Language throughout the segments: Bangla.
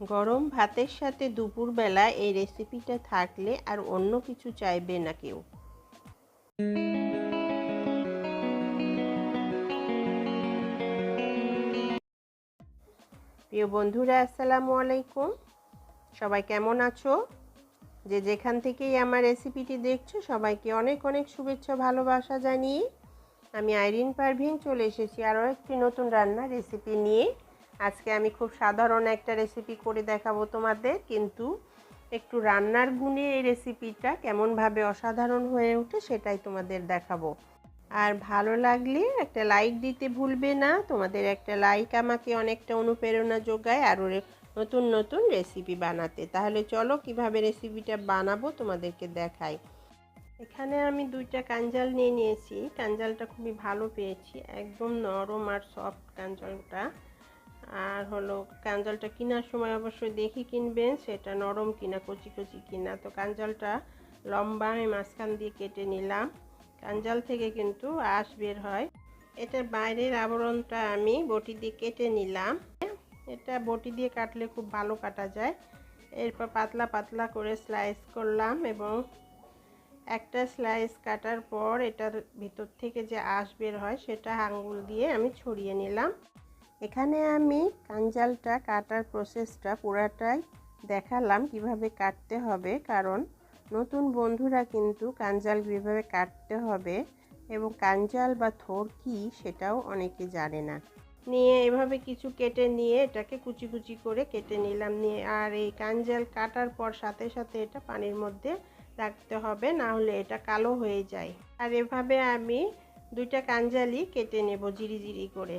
গরম ভাতের সাথে দুপুরবেলা এই রেসিপিটা থাকলে আর অন্য কিছু চাইবে না কেউ। প্রিয় বন্ধুরা, আসসালামু আলাইকুম। সবাই কেমন আছো? যে যেখান থেকেই আমার রেসিপিটি দেখছ, সবাইকে অনেক অনেক শুভেচ্ছা, ভালোবাসা জানিয়ে আমি আইরিন পারভিন চলে এসেছি আরও একটি নতুন রান্নার রেসিপি নিয়ে। আজকে আমি খুব সাধারণ একটা রেসিপি করে দেখাবো তোমাদের, কিন্তু একটু রান্নার গুণে এই রেসিপিটা কেমনভাবে অসাধারণ হয়ে ওঠে সেটাই তোমাদের দেখাবো। আর ভালো লাগলে একটা লাইক দিতে ভুলবে না, তোমাদের একটা লাইক আমাকে অনেকটা অনুপ্রেরণা যোগায় আরও নতুন নতুন রেসিপি বানাতে। তাহলে চলো কীভাবে রেসিপিটা বানাবো তোমাদেরকে দেখাই। এখানে আমি দুইটা কাঞ্জাল নিয়ে নিয়েছি, কাঞ্জালটা খুবই ভালো পেয়েছি, একদম নরম আর সফট কাঞ্জালটা। আর হলো কাঞ্জালটা কেনার সময় অবশ্যই দেখি কিনবেন, সেটা নরম কিনা, কচি কচি কিনা। তো কাঞ্জালটা লম্বা, আমি মাঝখান দিয়ে কেটে নিলাম। কাঞ্জাল থেকে কিন্তু আঁশ বের হয়। এটার বাইরের আবরণটা আমি বটি দিয়ে কেটে নিলাম। এটা বটি দিয়ে কাটলে খুব ভালো কাটা যায়। এরপর পাতলা পাতলা করে স্লাইস করলাম এবং একটা স্লাইস কাটার পর এটার ভিতর থেকে যে আঁশ বের হয়, সেটা আঙ্গুল দিয়ে আমি ছড়িয়ে নিলাম। এখানে আমি কাঞ্জালটা, কাটার প্রসেসটা পুরাটাই দেখালাম কীভাবে কাটতে হবে, কারণ নতুন বন্ধুরা কিন্তু কাঞ্জাল কীভাবে কাটতে হবে এবং কাঞ্জাল বা থোর কি সেটাও অনেকে জানে না। নিয়ে এভাবে কিছু কেটে নিয়ে এটাকে কুচি কুচি করে কেটে নিলাম, নিয়ে আর এই কাঞ্জাল কাটার পর সাথে সাথে এটা পানির মধ্যে রাখতে হবে, না হলে এটা কালো হয়ে যায়। আর এভাবে আমি দুইটা কাঞ্জালি কেটে নেব জিরি জিরি করে।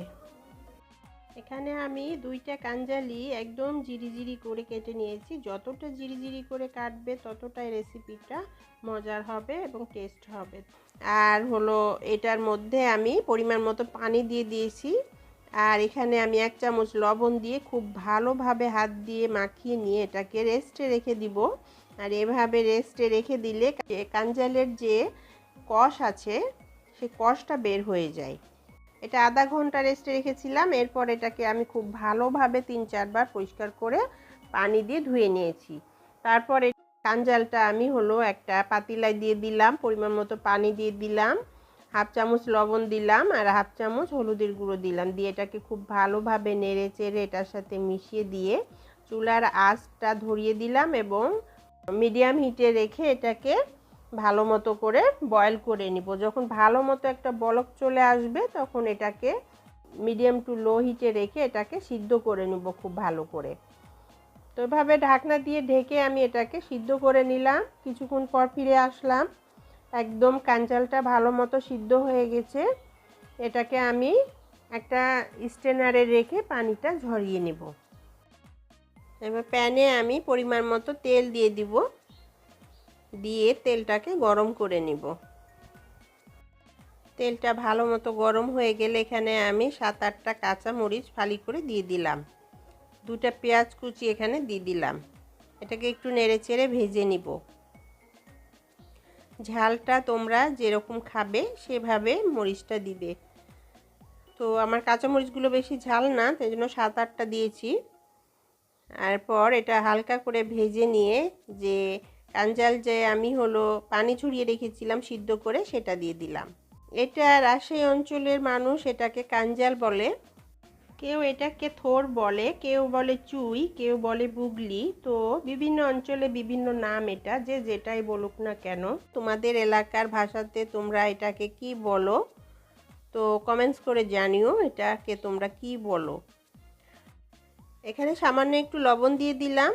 এখানে আমি দুইটা কাঞ্জালি একদম জিরি জিরি করে কেটে নিয়েছি। যতটা জিরি জিরি করে কাটবে ততটাই রেসিপিটা মজার হবে এবং টেস্ট হবে। আর হলো এটার মধ্যে আমি পরিমাণ মতো পানি দিয়ে দিয়েছি। আর এখানে আমি এক চামচ লবণ দিয়ে খুব ভালোভাবে হাত দিয়ে মাখিয়ে নিয়ে এটাকে রেস্টে রেখে দিব। আর এভাবে রেস্টে রেখে দিলে কাঞ্জালের যে কষ আছে, সে কষটা বের হয়ে যায়। এটা আধা ঘণ্টা রেস্টে রেখেছিলাম, এরপর এটাকে আমি খুব ভালোভাবে তিন চারবার পরিষ্কার করে পানি দিয়ে ধুয়ে নিয়েছি। তারপরে কাঞ্জালটা আমি হলো একটা পাতিলায় দিয়ে দিলাম, পরিমাণ মতো পানি দিয়ে দিলাম, হাফ চামচ লবণ দিলাম আর হাফ চামচ হলুদের গুঁড়ো দিলাম। দিয়ে এটাকে খুব ভালোভাবে নেড়ে চেড়ে এটার সাথে মিশিয়ে দিয়ে চুলার আঁচটা ধরিয়ে দিলাম এবং মিডিয়াম হিটে রেখে এটাকে ভালো মতো করে বয়েল করে নিব। যখন ভালো মতো একটা বলক চলে আসবে, তখন এটাকে মিডিয়াম টু লো হিটে রেখে এটাকে সিদ্ধ করে নিব খুব ভালো করে। তো এভাবে ঢাকনা দিয়ে ঢেকে আমি এটাকে সিদ্ধ করে নিলাম। কিছুক্ষণ পর ফিরে আসলাম। একদম কাঞ্চালটা ভালো মতো সিদ্ধ হয়ে গেছে। এটাকে আমি একটা স্টেনারে রেখে পানিটা ঝরিয়ে নেব। এবার প্যানে আমি পরিমাণ মতো তেল দিয়ে দিব। দিয়ে তেলটাকে গরম করে নিব। তেলটা ভালো মতো গরম হয়ে গেলে এখানে আমি সাত আটটা কাঁচা মরিচ ফালি করে দিয়ে দিলাম। দুটা পেঁয়াজ কুচি এখানে দিয়ে দিলাম। এটাকে একটু নেড়ে চেড়ে ভেজে নিব। ঝালটা তোমরা যেরকম খাবে সেভাবে মরিচটা দিবে। তো আমার কাঁচা মরিচগুলো বেশি ঝাল না, তাই জন্য সাত আটটা দিয়েছি তারপর এটা হালকা করে ভেজে নিয়ে যে কাঞ্জাল যে আমি হলো পানি ছড়িয়ে রেখেছিলাম সিদ্ধ করে সেটা দিয়ে দিলাম। এটা রাজশাহী অঞ্চলের মানুষ এটাকে কাঞ্জাল বলে। কেউ এটাকে থোর বলে, কেউ বলে চুই, কেউ বলে বুগলি। তো বিভিন্ন অঞ্চলে বিভিন্ন নাম এটা, যে যেটাই বলুক না কেন। তোমাদের এলাকার ভাষাতে তোমরা এটাকে কি বলো? তো কমেন্টস করে জানিও এটাকে তোমরা কি বলো। এখানে সামান্য একটু লবণ দিয়ে দিলাম।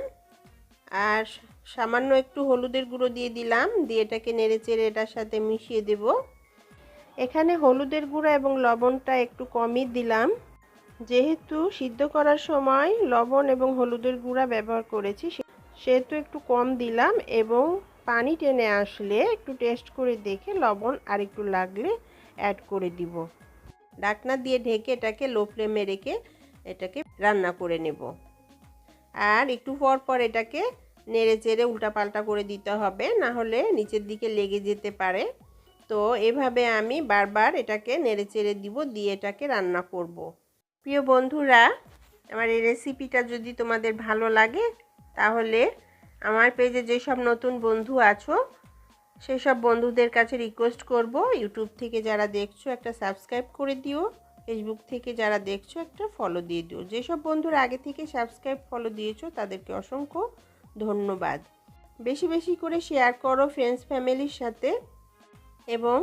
আর সামান্য একটু হলুদের গুঁড়ো দিয়ে দিলাম, দিয়ে এটাকে নেড়ে চেড়ে এটার সাথে মিশিয়ে দেব। এখানে হলুদের গুঁড়ো এবং লবণটা একটু কমই দিলাম। যেহেতু সিদ্ধ করার সময় লবণ এবং হলুদের গুঁড়া ব্যবহার করেছি সেহেতু একটু কম দিলাম এবং পানি টেনে আসলে একটু টেস্ট করে দেখে লবণ আর একটু লাগলে অ্যাড করে দিব। ডাকনা দিয়ে ঢেকে এটাকে লো ফ্লেমে রেখে এটাকে রান্না করে নেব। আর একটু পর পর এটাকে নেড়ে চেড়ে উল্টাপাল্টা করে দিতে হবে, না হলে নিচের দিকে লেগে যেতে পারে। তো এভাবে আমি বারবার এটাকে নেড়ে চেড়ে দিব, দিয়ে এটাকে রান্না করব। প্রিয় বন্ধুরা, আমার এই রেসিপিটা যদি তোমাদের ভালো লাগে, তাহলে আমার পেজে যেসব নতুন বন্ধু আছো সেই সব বন্ধুদের কাছে রিকোয়েস্ট করব। ইউটিউব থেকে যারা দেখছ, একটা সাবস্ক্রাইব করে দিও। ফেসবুক থেকে যারা দেখছ, একটা ফলো দিয়ে দিও। যেসব বন্ধুরা আগে থেকে সাবস্ক্রাইব ফলো দিয়েছ, তাদেরকে অসংখ্য ধন্যবাদ। বেশি বেশি করে শেয়ার করো ফ্রেন্ডস ফ্যামিলির সাথে এবং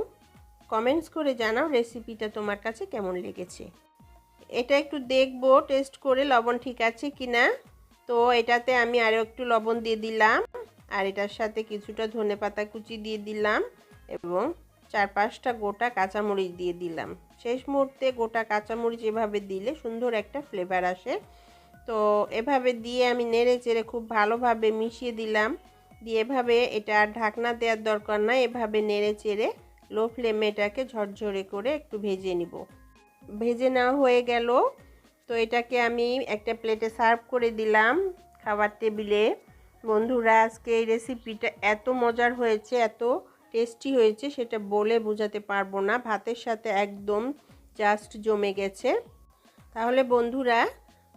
কমেন্টস করে জানাও রেসিপিটা তোমার কাছে কেমন লেগেছে। এটা একটু দেখব টেস্ট করে লবণ ঠিক আছে কি না তো এটাতে আমি আরও একটু লবণ দিয়ে দিলাম আর এটার সাথে কিছুটা ধনে পাতা কুচি দিয়ে দিলাম এবং চার পাঁচটা গোটা কাঁচামরিচ দিয়ে দিলাম। শেষ মুহূর্তে গোটা কাঁচামরিচ এভাবে দিলে সুন্দর একটা ফ্লেভার আসে। তো এভাবে দিয়ে আমি নেড়ে চেড়ে খুব ভালোভাবে মিশিয়ে দিলাম। দিয়ে এভাবে এটা আর ঢাকনা দেওয়ার দরকার না এভাবে নেড়ে চেড়ে লো ফ্লেমে এটাকে ঝরঝরে করে একটু ভেজে নিব। ভেজে নেওয়া হয়ে গেল। তো এটাকে আমি একটা প্লেটে সার্ভ করে দিলাম খাবার টেবিলে বন্ধুরা, আজকে এই রেসিপিটা এত মজার হয়েছে, এত টেস্টি হয়েছে, সেটা বলে বোঝাতে পারব না। ভাতের সাথে একদম জাস্ট জমে গেছে। তাহলে বন্ধুরা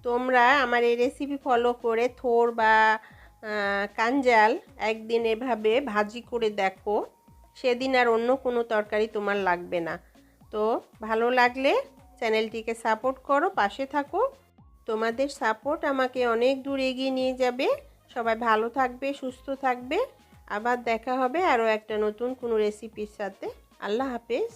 তোমরা আমার এই রেসিপি ফলো করে থোর বা কাঞ্জাল একদিন এভাবে ভাজি করে দেখো। সেদিন আর অন্য কোনো তরকারি তোমার লাগবে না। তো ভালো লাগলে চ্যানেলটিকে সাপোর্ট করো, পাশে থাকো। তোমাদের সাপোর্ট আমাকে অনেক দূর এগিয়ে নিয়ে যাবে। সবাই ভালো থাকবে, সুস্থ থাকবে। আবার দেখা হবে আরও একটা নতুন কোনো রেসিপির সাথে। আল্লাহ হাফেজ।